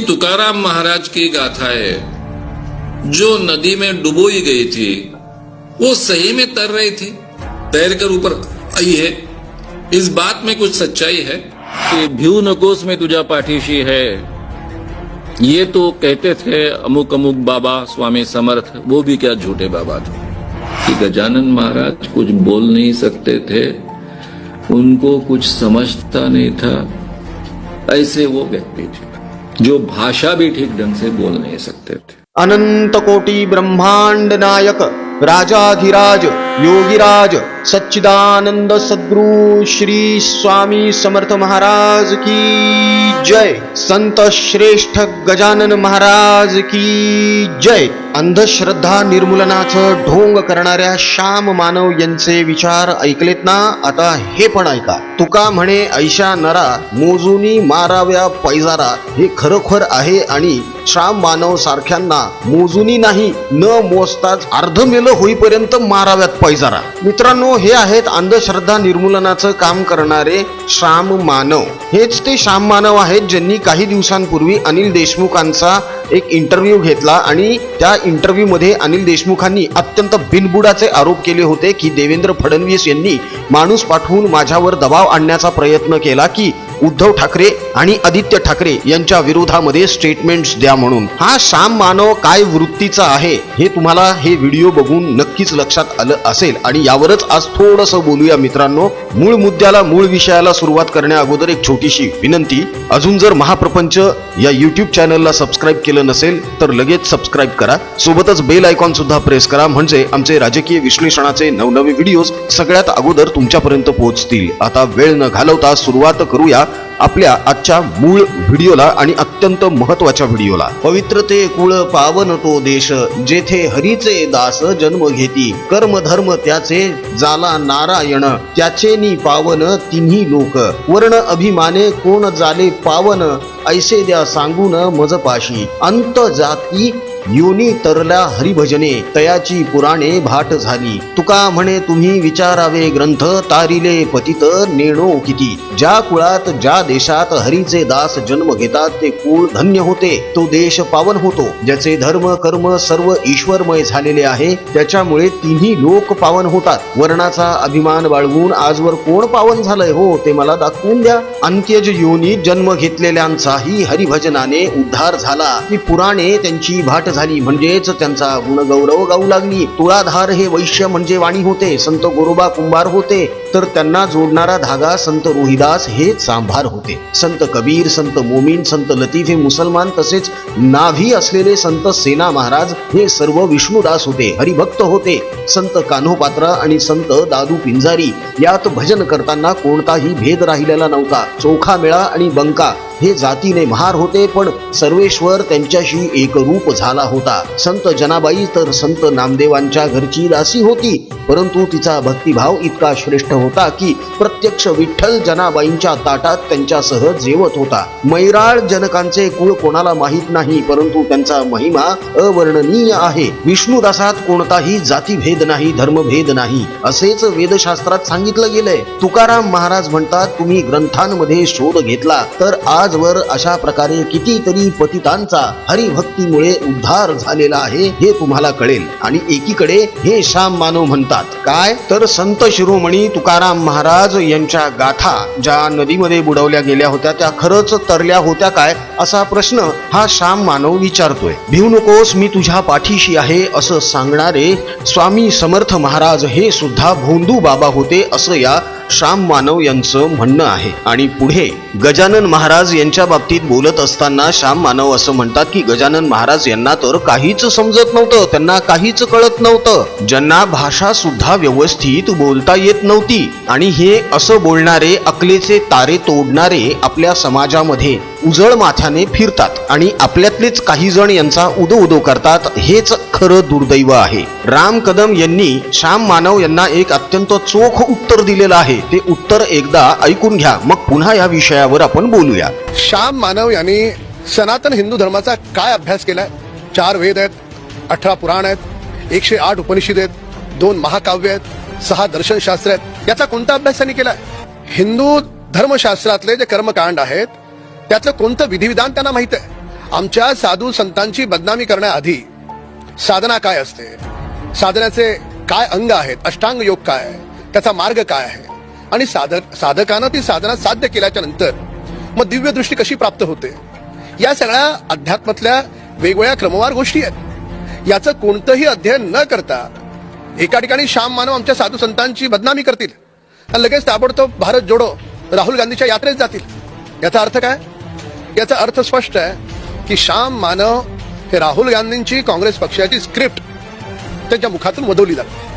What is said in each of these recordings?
तुकाराम महाराज की गाथा है, जो नदी में डुबोई गई थी, वो सही में तैर रही थी। तैर कर ऊपर आई है। इस बात में कुछ सच्चाई है कि भ्यू नकोस में तुझा पाठीशी है। ये तो कहते थे अमुक अमुक बाबा स्वामी समर्थ, वो भी क्या झूठे बाबा थे। कि गजानन महाराज कुछ बोल नहीं सकते थे, उनको कुछ समझता नहीं था। ऐसे वो व्यक्ति थे। जो भाषा भी ठीक ढंग से बोल नहीं सकते थे। अनंत कोटि ब्रह्मांड नायक राजाधिराज योगीराज सच्चिदानंद सद्गुरु श्री स्वामी समर्थ महाराज की जय। संत श्रेष्ठ गजानन महाराज की जय। अंधश्रद्धा निर्मूलनाचं ढोंग करणाऱ्या श्याम मानव यांचे विचार ऐकलेत ना? आता हे पण ऐका. तुका म्हणे ऐशा नरा मोजुनी माराव्या पैजारा हे खरोखर आहे आणि श्राम मानव सारख्यांना मोजूनी नाही न मोजताच अर्ध मेल होईपर्यंत माराव्यात पैजारा. मित्रांनो हे आहेत अंधश्रद्धा निर्मूलनाचं काम करणारे श्याम मानव हेच ते श्याम मानव आहेत ज्यांनी काही दिवसांपूर्वी अनिल देशमुखांचा एक इंटरव्ह्यू घेतला आणि त्या इंटरव्ह्यू मध्ये अनिल देशमुखांनी अत्यंत बिनबुडाचे आरोप केले होते की देवेंद्र फडणवीस यांनी माणूस पाठवून माझ्यावर दबाव आणण्याचा प्रयत्न केला की उद्धव ठाकरे आणि आदित्य ठाकरे यांच्या विरोधामध्ये स्टेटमेंट्स द्या म्हणून. हा श्याम मानव काय वृत्तीचा आहे हे तुम्हाला हे व्हिडिओ बघून नक्कीच लक्षात आलं असेल. आणि यावरच आज थोडस बोलूया मित्रांनो. मूळ मुद्द्याला मूळ विषयाला सुरुवात करण्या अगोदर एक छोटीशी विनंती. अजून जर महाप्रपंच या युट्यूब चॅनलला सबस्क्राईब केलं नसेल तर लगेच सबस्क्राईब करा. सोबतच बेल आयकॉन सुद्धा प्रेस करा. म्हणजे आमचे राजकीय विश्लेषणाचे नवनवे व्हिडिओज सगळ्यात अगोदर तुमच्यापर्यंत पोहोचतील. आता वेळ न घालवता सुरुवात करूया. आपल्या आजच्या मूळ व्हिडिओला आणि अत्यंत महत्त्वाच्या व्हिडिओला. पवित्र ते कुळ पावन तो देश जेथे हरीचे दास जन्म घेती. कर्म धर्म त्याचे जाला नारायण त्याचे नि पावन तिन्ही लोक. वर्ण अभिमाने कोण जाले पावन ऐसे द्या सांगून मजपाशी. अंत जाती योनी तरल्या हरिभजने तयाची पुराणे भाट झाली. तुका म्हणे तुम्ही विचारावे ग्रंथ तारिले पतित नेणो किती. ज्या कुळात ज्या देशात हरीचे दास जन्म घेतात ते कुळ धन्य होते. तो देश पावन होतो. ज्याचे धर्म कर्म सर्व ईश्वरमय झालेले आहे त्याच्यामुळे तिन्ही लोक पावन होतात. वर्णाचा अभिमान बाळगून आजवर कोण पावन झालंय हो ते मला दाखवून द्या. अंत्यज योनीत जन्म घेतलेल्यांचाही हरिभजनाने उद्धार झाला. की पुराणे त्यांची भाट झाली. म्हणजेच त्यांचा गुणगौरव गाऊ लागली. तुळाधार हे वैश्य म्हणजे वाणी होते. संत गोरोबा कुंभार होते. तर त्यांना जोडणारा धागा संत रोहिदास हे सांभार होते. संत कबीर संत मोमीन संत लतीफ हे मुसलमान तसेच नाभी असलेले संत सेना महाराज हे सर्व विष्णुदास होते हरिभक्त होते. संत कान्होपात्रा आणि संत दादू पिंजारी यात भजन करताना कोणताही भेद राहिलेला नव्हता. चोखा मेळा आणि बंका हे जातीने महार होते पण सर्वेश्वर त्यांच्याशी एकरूप झाला होता. संत जनाबाई तर संत नामदेवांच्या घरची दासी होती. परंतु तिचा भक्तिभाव इतका श्रेष्ठ होता की प्रत्यक्ष विठ्ठल जनाबाईंच्या ताटात त्यांच्यासह जेवत होता. मैराळ जनकांचे कुळ कोणाला माहीत नाही परंतु त्यांचा महिमा अवर्णनीय आहे. विष्णुदासात कोणताही जातीभेद नाही धर्मभेद नाही असेच वेदशास्त्रात सांगितलं गेलंय. तुकाराम महाराज म्हणतात तुम्ही ग्रंथांमध्ये शोध घेतला तर आजवर अशा प्रकारे कितीतरी पतितांचा हरिभक्तीमुळे उद्धार झालेला आहे हे तुम्हाला कळेल. आणि एकीकडे हे श्याम मानव म्हणतात काय? तर संत शिरोमणी तुकाराम महाराज यांच्या गाथा ज्या नदीमध्ये बुडवल्या गेल्या होत्या त्या खरंच तरल्या होत्या काय? असा प्रश्न हा श्याम मानव विचारतोय. भिवू नकोस मी तुझ्या पाठीशी आहे असं सांगणारे स्वामी समर्थ महाराज हे सुद्धा भोंदू बाबा होते असं या श्याम मानव यांचं म्हणणं आहे. आणि पुढे गजानन महाराज यांच्या बाबतीत बोलत असताना श्याम मानव असं म्हणतात की गजानन महाराज यांना तर काहीच समजत नव्हतं त्यांना काहीच कळत नव्हतं. ज्यांना भाषा सुद्धा व्यवस्थित बोलता येत नव्हती. आणि हे असं बोलणारे अकलेचे तारे तोडणारे आपल्या समाजामध्ये उजळ माथ्याने फिरतात आणि आपल्यातलेच काही जण यांचा उदो उदो करतात हेच खरं दुर्दैव आहे. राम कदम यांनी श्याम मानव यांना एक अत्यंत चोख उत्तर दिलेलं आहे. ते उत्तर एकदा ऐकून घ्या. मग पुन्हा या विषयावर आपण बोलूया. श्याम मानव यांनी सनातन हिंदू धर्माचा काय अभ्यास केलाय? चार वेद आहेत अठरा पुराण आहेत एकशे आठ उपनिषद आहेत दोन महाकाव्य आहेत सहा दर्शनशास्त्र आहेत. याचा कोणता अभ्यास त्यांनी केलाय? हिंदू धर्मशास्त्रातले जे कर्मकांड आहेत त्यातलं कोणतं विधिविधान त्यांना माहीत आहे? आमच्या साधू संतांची बदनामी करण्याआधी साधना काय असते? साधनाचे काय अंग आहेत? अष्टांग योग काय आहे? त्याचा मार्ग काय आहे? आणि साधक साधकानं ती साधना साध्य केल्याच्यानंतर मग दिव्य दृष्टी कशी प्राप्त होते? या सगळ्या अध्यात्मातल्या वेगवेगळ्या क्रमवार गोष्टी आहेत. याचं कोणतंही अध्ययन न करता एका ठिकाणी श्याम मानव आमच्या साधू संतांची बदनामी करतील. आणि लगेच ताबडतोब भारत जोडो राहुल गांधीच्या यात्रेत जातील. याचा अर्थ काय? याचा अर्थ स्पष्ट आहे की श्याम मानव हे राहुल गांधींची काँग्रेस पक्षाची स्क्रिप्ट त्यांच्या मुखातून वधवली जाते.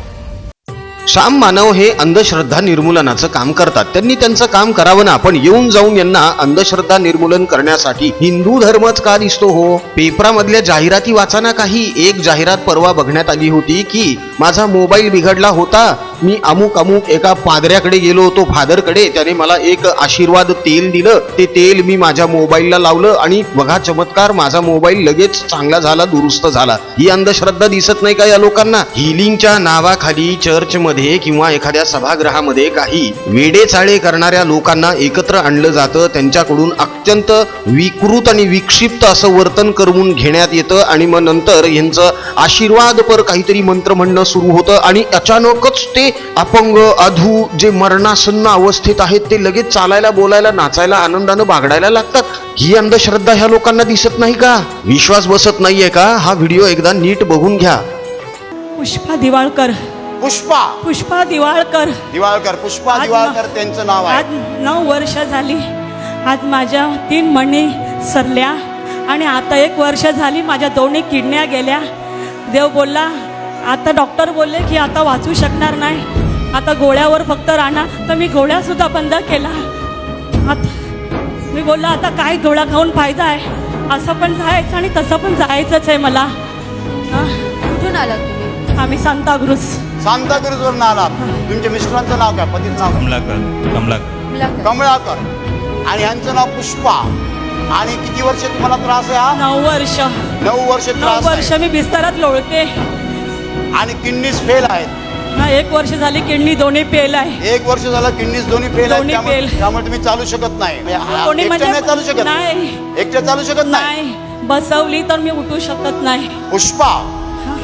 श्याम मानव हे अंधश्रद्धा निर्मूलनाचं काम करतात. त्यांनी त्यांचं काम करावं ना. आपण येऊन जाऊन यांना अंधश्रद्धा निर्मूलन करण्यासाठी हिंदू धर्मच का दिसतो हो? पेपरामधल्या जाहिराती वाचाना काही. एक जाहिरात परवा बघण्यात आली होती की माझा मोबाईल बिघडला होता. मी अमुक अमुक एका पादऱ्याकडे गेलो होतो फादरकडे. त्याने मला एक आशीर्वाद तेल दिलं. ते तेल मी माझ्या मोबाईलला लावलं आणि बघा चमत्कार माझा मोबाईल लगेच चांगला झाला दुरुस्त झाला. ही अंधश्रद्धा दिसत नाही का या लोकांना? हिलिंगच्या नावाखाली चर्चमध्ये किंवा एखाद्या सभागृहामध्ये काही वेडेचाळे करणाऱ्या लोकांना एकत्र आणलं जातं. त्यांच्याकडून अत्यंत विकृत आणि विक्षिप्त असं वर्तन करून घेण्यात येतं आणि मग नंतर यांचं आशीर्वादपर काहीतरी मंत्र म्हणणं सुरू होतं आणि अचानकच ते अपंग अधू जे मरणासन्न अवस्थेत आहेत ते लगेच चालायला बोलायला नाचायला आनंदानं बागडायला लागतात. ही अंधश्रद्धा ह्या लोकांना दिसत नाही का? विश्वास बसत नाहीये का? हा व्हिडिओ एकदा नीट बघून घ्या. पुष्पा दिवाळकर. पुष्पा! पुष्पा दिवाळकर. दिवाळकर पुष्पा दिवाळकर त्यांचं नाव आज आहे नऊ वर्ष झाली. आज माझ्या तीन मणी सरल्या आणि आता एक वर्ष झाली माझ्या दोन्ही किडन्या गेल्या. देव बोलला आता डॉक्टर बोलले की आता वाचू शकणार नाही. आता गोळ्यावर फक्त राहणार तर मी गोळ्या सुद्धा बंद केला. आता मी बोलला आता काय गोळ्या खाऊन फायदा आहे? असं पण जायचं आणि तसं पण जायचंच आहे मला. हं? कुठून आलात तुम्ही? आम्ही सांताक्रूज सांताक्रूजवरून आलात. तुमच्या मिस्टरांचं नाव काय? पतीचं नाव काय? कमलाकर. कमलाकर. कमळाकर आणि ह्यांचं नाव पुष्पा. आणि किती वर्ष तुम्हाला त्रास आहे हा? नऊ वर्ष. नऊ वर्ष नऊ त्रास वर्ष मी बिस्तरात लोळते. आणि किडनीज फेल आहेत. हा एक वर्ष झाली किडनी दोन्ही पेल आहे. एक वर्ष झालं किडनीज दोन्ही फेल आहेत दोन्ही त्यामुळे तुम्ही चालू शकत नाही. एकट्या म्हणजे- नाही चालू शकत नाही. एकट्या चालू शकत नाही. बसवली तर मी उठू शकत नाही. पुष्पा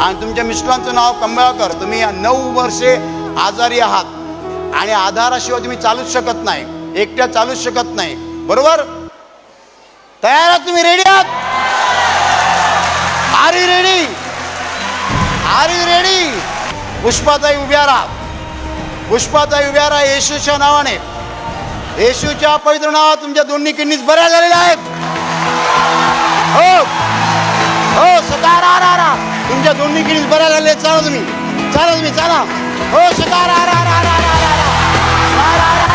आणि तुमच्या मिस्टरांचं नाव कंबळकर तुम्ही नऊ वर्षे आजारी आहात. आणि आधाराशिवाय तुम्ही चालूच शकत नाही. एकट्या चालूच शकत नाही. बरोबर? तयार आहात तुम्ही? रेडी आहात? Are ready are you ready. पुष्पाताई उभ्या राहा. पुष्पाताई उभ्या राहा येशूच्या नावाने. येशूच्या पवित्र नावात तुमच्या दोन्ही किडनीज बऱ्या झालेल्या आहेत. हो. हो सदा रा तुमच्या दोन्ही किडनीज बऱ्या झालेल्या आहेत. चाला तुम्ही. चाला तुम्ही चाला. हो सदा रा रा रा रा रा रा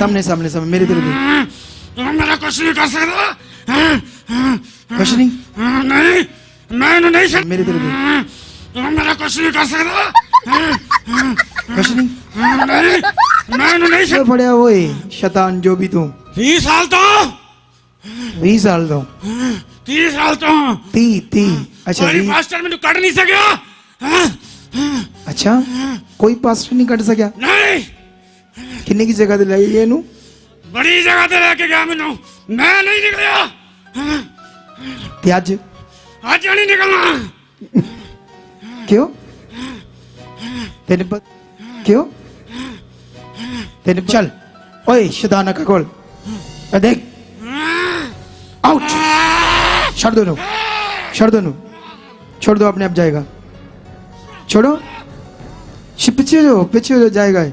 सामने सामने सामने मेरे तरफ़ मेरा कुछ नहीं कर सकता। कुछ नहीं नहीं मैं नहीं सकता मेरे तरफ़ मेरा कुछ नहीं कर सकता। कुछ नहीं नहीं मैं नहीं चल पड़या वो शैतान जो भी तू तीस साल तो। बीस साल दो तीस साल तो। ती ती। अच्छा कोई वी मास्टर में कट नहीं सका? अच्छा कोई पास्टर नहीं कट सका नहीं। ਕਿੰਨੀ ਕੀ ਜਗ੍ਹਾ ਤੇ ਲੈ ਗਏ ਇਹਨੂੰ ਬੜੀ ਜਗ੍ਹਾ ਤੇ ਲੈ ਕੇ ਗਿਆ ਮੈਨੂੰ ਮੈਂ ਨਹੀਂ ਨਿਕਲਿਆ ਤੇ ਅੱਜ ਅੱਜ ਨਹੀਂ ਨਿਕਲਣਾ ਕਿਉਂ ਤੈਨੂੰ ਪਤਾ ਕਿਉਂ ਤੈਨੂੰ ਚੱਲ ਓਏ ਸ਼ਦਾਨਾ ਕਾ ਕੋਲ ਦੇਖ आउट छोड़ दो छोड़ दो छोड़ दो अपने आप जाएगा छोड़ो पीछे जो पीछे जो जाएगा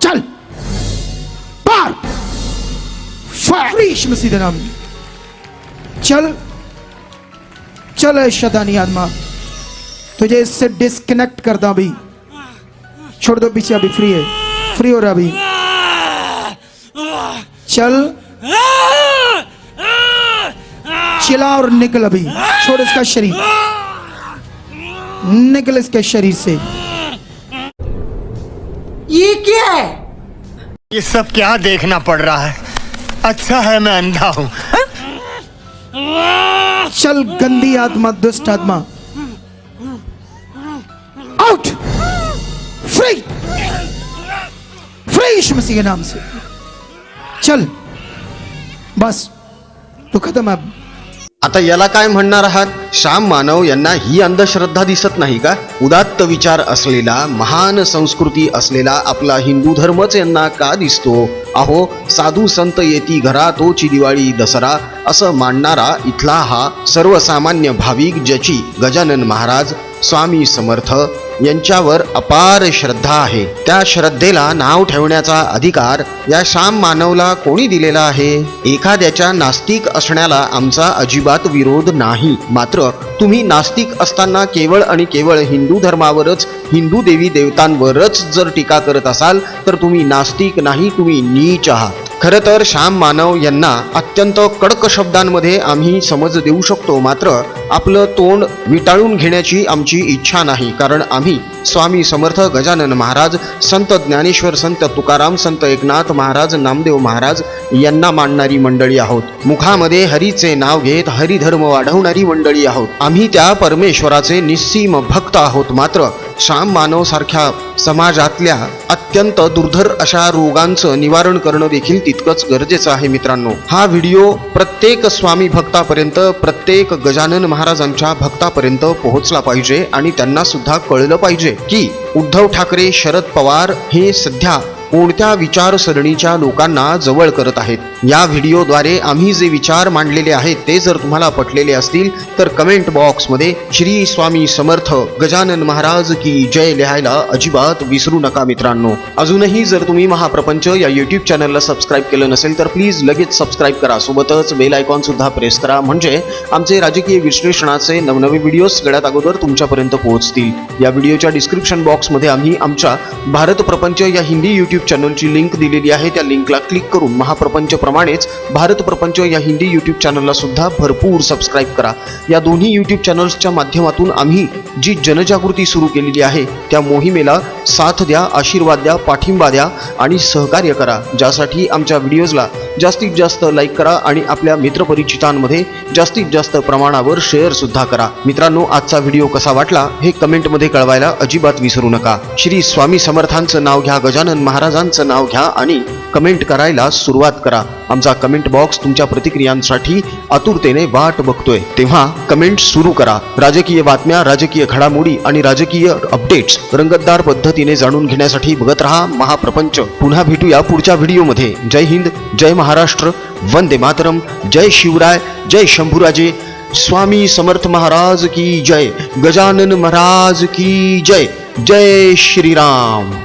चल फ्रीश मसीह नाम चल चल ए शैतानी आत्मा। तुझे इससे डिस्कनेक्ट कर करता अभी छोड़ दो पीछे अभी फ्री है। फ्री हो रहा अभी। चल। चिला और निकल अभी। छोड़ इसका शरीर। निकल इसके शरीर से। ये क्या है? ये सब क्या देखना पड़ रहा है? अच्छा है मैं अंधा हूँ। चल गंदी आत्मा दुष्ट आत्मा। आउट फ्री फ्री यीशु मसीह के नाम से। चल बस तो खत्म है। आता याला काय म्हणणार आहात? श्याम मानव यांना ही अंधश्रद्धा दिसत नाही का? उदात्त विचार असलेला महान संस्कृती असलेला आपला हिंदू धर्मच यांना का दिसतो? अहो साधू संत येती घरा तोची दिवाळी दसरा असं मानणारा इथला हा सर्वसामान्य भाविक ज्याची गजानन महाराज स्वामी समर्थ यांच्यावर अपार श्रद्धा आहे. त्या श्रद्धेला नाव ठेवण्याचा अधिकार या श्याम मानवला कोणी दिलेला आहे? एखाद्याच्या नास्तिक असण्याला आमचा अजिबात विरोध नाही. मात्र तुम्ही नास्तिक असताना केवळ आणि केवळ हिंदू धर्मावरच हिंदू देवी देवतांवरच जर टीका करत असाल तर तुम्ही नास्तिक नाही तुम्ही नीच आहात. खरं तर श्याम मानव यांना अत्यंत कडक शब्दांमध्ये आम्ही समज देऊ शकतो. मात्र आपलं तोंड विटाळून घेण्याची आमची इच्छा नाही कारण आम्ही स्वामी समर्थ गजानन महाराज संत ज्ञानेश्वर संत तुकाराम संत एकनाथ महाराज नामदेव महाराज यांना मानणारी मंडळी आहोत. मुखामध्ये हरीचे नाव घेत हरिधर्म वाढवणारी मंडळी आहोत. आम्ही त्या परमेश्वराचे निस्सीम भक्त आहोत मात्र श्याम मानवसारख्या समाजातल्या अत्यंत दुर्धर अशा रोगांचं निवारण करणं देखील तितकंच गरजेचं आहे मित्रांनो. हा व्हिडिओ प्रत्येक स्वामी भक्तापर्यंत प्रत्येक गजानन महाराजांच्या भक्तापर्यंत पोहोचला पाहिजे आणि त्यांना सुद्धा कळलं पाहिजे की उद्धव ठाकरे शरद पवार हे सध्या कोणत्या विचारसरणीच्या लोकांना जवळ करत आहेत? या व्हिडिओद्वारे आम्ही जे विचार मांडलेले आहेत ते जर तुम्हाला पटलेले असतील तर कमेंट बॉक्समध्ये श्री स्वामी समर्थ गजानन महाराज की जय लिहायला अजिबात विसरू नका मित्रांनो. अजूनही जर तुम्ही महाप्रपंच या युट्यूब चॅनलला सबस्क्राईब केलं नसेल तर प्लीज लगेच सबस्क्राईब करा. सोबतच बेल आयकॉन सुद्धा प्रेस करा. म्हणजे आमचे राजकीय विश्लेषणाचे नवनवे व्हिडिओ सगळ्यात अगोदर तुमच्यापर्यंत पोहोचतील. या व्हिडिओच्या डिस्क्रिप्शन बॉक्समध्ये आम्ही आमच्या भारत प्रपंच या हिंदी युट्यूब चॅनलची लिंक दिलेली आहे. त्या लिंकला क्लिक करून महाप्रपंच प्रमाणेच भारत प्रपंच या हिंदी यूट्यूब चॅनलला सुद्धा भरपूर सबस्क्राईब करा. या दोन्ही यूट्यूब चॅनल्सच्या माध्यमातून आम्ही जी जनजागृती सुरू केलेली आहे त्या मोहिमेला साथ द्या आशीर्वाद द्या पाठिंबा द्या आणि सहकार्य करा. ज्यासाठी आमच्या व्हिडिओजला जास्तीत जास्त लाईक करा आणि आपल्या मित्रपरिचितांमध्ये जास्तीत जास्त प्रमाणावर शेअर सुद्धा करा. मित्रांनो आजचा व्हिडिओ कसा वाटला हे कमेंटमध्ये कळवायला अजिबात विसरू नका. श्री स्वामी समर्थांचं नाव घ्या गजानन महाराजांचं नाव घ्या आणि कमेंट करायला सुरुवात करा. आमचा कमेंट बॉक्स तुमच्या प्रतिक्रियांसाठी आतुरतेने वाट बघतोय. तेव्हा कमेंट सुरू करा. राजकीय बातम्या राजकीय घडामोडी आणि राजकीय अपडेट्स रंगतदार पद्धतीने जाणून घेण्यासाठी बघत रहा महाप्रपंच. पुन्हा भेटूया पुढच्या व्हिडिओमध्ये जय हिंद जय महाराष्ट्र वंदे मातरम जय शिवराय जय शंभूराजे। स्वामी समर्थ महाराज की जय गजानन महाराज की जय। जय श्रीराम।